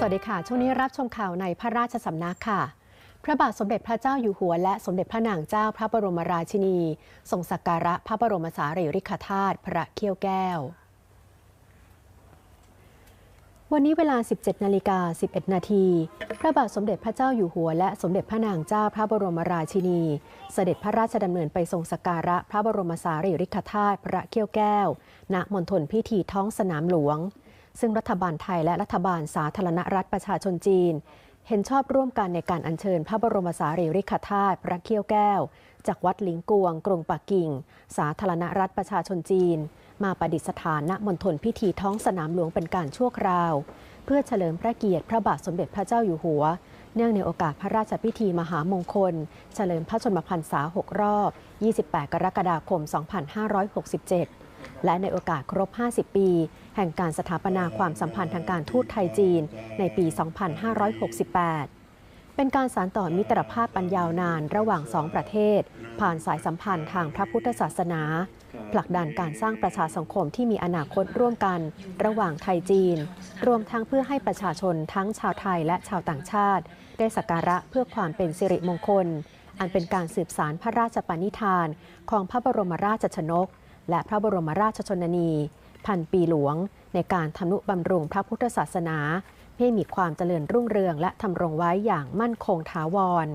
สวัสดีค่ะ ช่วงนี้รับชมข่าวในพระราชสำนักค่ะ พระบาทสมเด็จพระเจ้าอยู่หัว และสมเด็จพระนางเจ้าพระบรมราชินีทรงสักการะพระบรมสารีริกธาตุพระเขี้ยวแก้ว วันนี้เวลา 17 นาฬิกา 11 นาที พระบาทสมเด็จพระเจ้าอยู่หัว และสมเด็จพระนางเจ้าพระบรมราชินี เสด็จพระราชดำเนินไปทรงสักการะพระบรมสารีริกธาตุพระเขี้ยวแก้ว ณ มณฑลพิธีท้องสนามหลวง ซึ่งรัฐบาลไทยและรัฐบาลสาธารณรัฐประชาชนจีน เห็นชอบร่วมกันในการอัญเชิญพระบรมสารีริกธาตุพระเขี้ยวแก้ว จากวัดหลิงกวง กรุงปักกิ่ง สาธารณรัฐประชาชนจีน มาประดิษฐานณมณฑลพิธีท้องสนามหลวงเป็นการชั่วคราว เพื่อเฉลิมพระเกียรติพระบาทสมเด็จพระเจ้าอยู่หัว เนื่องในโอกาสพระราชพิธีมหามงคล เฉลิมพระชนมพรรษา 6 รอบ 28 กรกฎาคม 2567 และในโอกาสครบ 50 ปี แห่งการสถาปนาความสัมพันธ์ทางการทูตไทยจีน ในปี 2568 เป็นการสานต่อมิตรภาพปันยาวนานระหว่างสองประเทศ ผ่านสายสัมพันธ์ทางพระพุทธศาสนา ผลักดันการสร้างประชาสังคมที่มีอนาคตร่วมกัน ระหว่างไทยจีน รวมทั้งเพื่อให้ประชาชนทั้งชาวไทยและชาวต่างชาติ ได้สักการะเพื่อความเป็นสิริมงคล อันเป็นการสืบสารพระราชปณิธาน ของพระบรมราชชนก และพระบรมราชชนนีพันปีหลวง ในการทำนุบำรุงพระพุทธศาสนาให้มีความเจริญรุ่งเรืองและทำรงไว้อย่างมั่นคงถาวร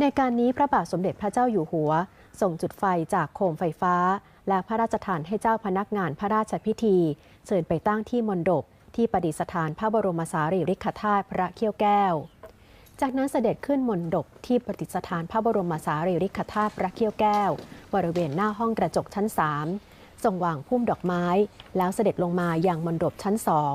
ในการนี้พระบาทสมเด็จพระเจ้าอยู่หัวส่งจุดไฟจากโคมไฟฟ้า และพระราชทานให้เจ้าพนักงานพระราชพิธี เชิญไปตั้งที่มณฑปที่ประดิษฐานพระบรมสารีริกธาตุพระเขี้ยวแก้ว จากนั้นเสด็จขึ้นมณฑปที่ประดิษฐานพระบรมสารีริกธาตุพระเขี้ยวแก้ว บริเวณหน้าห้องกระจกชั้น3ทรงวางพุ่มดอกไม้ แล้วเสด็จลงมาอย่างมณฑปชั้นสอง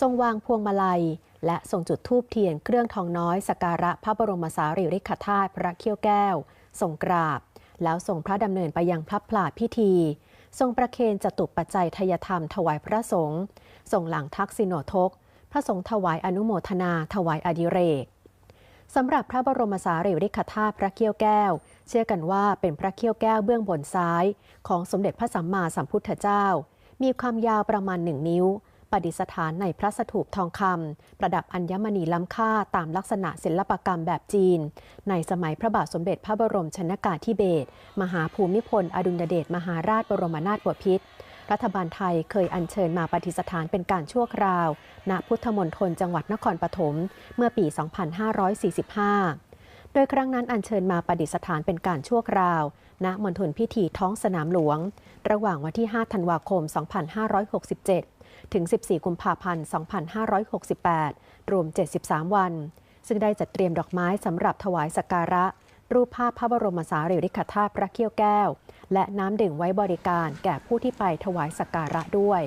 ทรงวางพวงมาลัย และทรงจุดธูปเทียนเครื่องทองน้อยสการะพระบรมสารีริกธาตุพระเขี้ยวแก้ว ทรงกราบ แล้วทรงพระดำเนินไปยังพระพลาพิธี ทรงประเคนจตุปัจจัยทยธรรมถวายพระสงฆ์ทรงหลังทักษิโนทก พระสงฆ์ถวายอนุโมทนาถวายอดิเรก สำหรับพระบรมสารีริกธาตุพระเขี้ยวแก้ว เชื่อกันว่าเป็นพระเขี้ยวแก้วเบื้องบนซ้าย ของสมเด็จพระสัมมาสัมพุทธเจ้า มีความยาวประมาณหนึ่งนิ้ว ประดิษฐานในพระสถูปทองคำประดับอัญมณีล้ำค่าตามลักษณะศิลปกรรมแบบจีน ในสมัยพระบาทสมเด็จพระบรมชนกาธิเบศรมหาภูมิพล อดุลยเดชมหาราชบรมนาถบพิตร รัฐบาลไทยเคยอัญเชิญมาประดิษฐานเป็นการชั่วคราว ณ พุทธมณฑลจังหวัดนครปฐมเมื่อปี 2545 โดยครั้งนั้นอัญเชิญมาประดิษฐานเป็นการชั่วคราว ณ มณฑลพิธีท้องสนามหลวง ระหว่างวันที่ 5 ธันวาคม 2567 ถึง 14 กุมภาพันธ์ 2568 รวม 73 วัน ซึ่งได้จัดเตรียมดอกไม้สำหรับถวายสักการะ รูปภาพพระบรมสารีริกธาตุพระเขี้ยวแก้ว และน้ำดื่มไว้บริการแก่ผู้ที่ไปถวายสักการะด้วย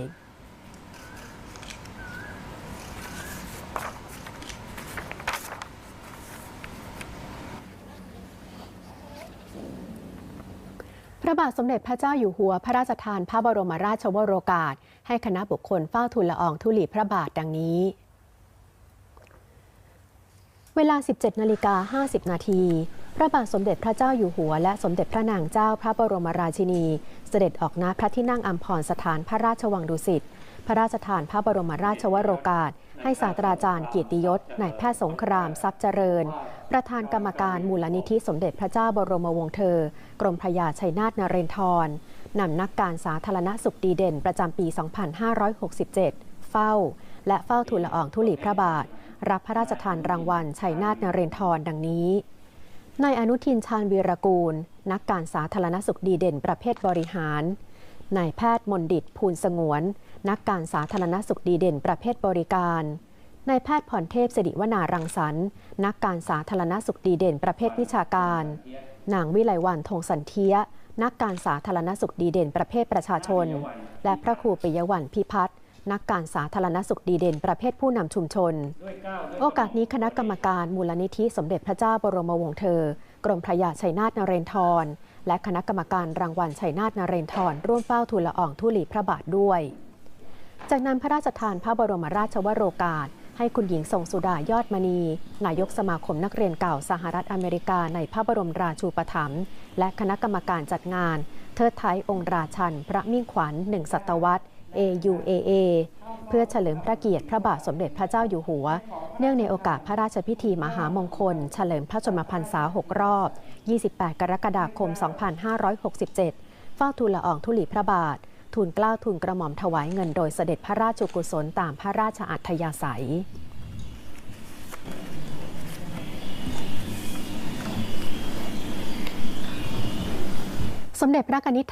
พระบาทสมเด็จพระเจ้าอยู่หัวพระราชทานพระบรมราชวโรกาส ให้คณะบุคคลเฝ้าทูลละอองธุลีพระบาทดังนี้ เวลา 17 นาฬิกา 50 นาที พระบาทสมเด็จพระเจ้าอยู่หัว และสมเด็จพระนางเจ้าพระบรมราชินี เสด็จออกณพระที่นั่งอัมพรสถานพระราชวังดุสิต พระราชทานพระบรมราชวโรกาส ให้ศาสตราจารย์เกียรติยศนายแพทย์สงครามทรัพย์เจริญ ประธานกรรมการมูลนิธิสมเด็จพระเจ้าบรมวงศ์เธอ กรมพระยาชัยนาทนเรนทรนำนักการสาธารณสุขดีเด่นประจำปี 2567 เฝ้า และเฝ้าทูลละอองธุลีพระบาท รับพระราชทานรางวัลชัยนาทนเรนทรดังนี้ นายอนุทินชาญวีรกูล นักการสาธารณสุขดีเด่นประเภทบริหาร นายแพทย์มนดิตภูลสงวน นักการสาธารณสุขดีเด่นประเภทบริการ นายแพทย์พรเทพสิริวนารังสรรค์ นักการสาธารณสุขดีเด่นประเภทวิชาการ นางวิไลวันธงสันเทีย นักการสาธารณสุขดีเด่นประเภทประชาชน และพระครูปิยวันพิพัฒน์ นักการสาธารณสุขดีเด่นประเภทผู้นำชุมชน โอกาสนี้คณะกรรมการมูลนิธิสมเด็จพระเจ้าบรมวงศ์เธอ กรมพระยาชัยนาทนเรนทร และคณะกรรมการรางวัลชัยนาทนเรนทร ร่วมเฝ้าทูลละอองธุลีพระบาทด้วย จากนั้นพระราชทานพระบรมราชวโรกาส ให้คุณหญิงทรงสุดายอดมณี นายกสมาคมนักเรียนเก่าสหรัฐอเมริกาในพระบรมราชูปถัมภ์และคณะกรรมการจัดงาน เทิดไทยองค์ราชัน พระมิ่งขวัญหนึ่งศตวรรษ AUAA เพื่อเฉลิมพระเกียรติพระบาทสมเด็จพระเจ้าอยู่หัว เนื่องในโอกาสพระราชพิธีมหามงคล เฉลิมพระชนมพรรษา 6 รอบ 28 กรกฎาคม 2567 เฝ้าทูลละอองธุลีพระบาท ทูลเกล้าทูลกระหม่อมถวายเงินโดยเสด็จพระราชกุศลตามพระราชอัธยาศัยสมเด็จพระกนิษฐ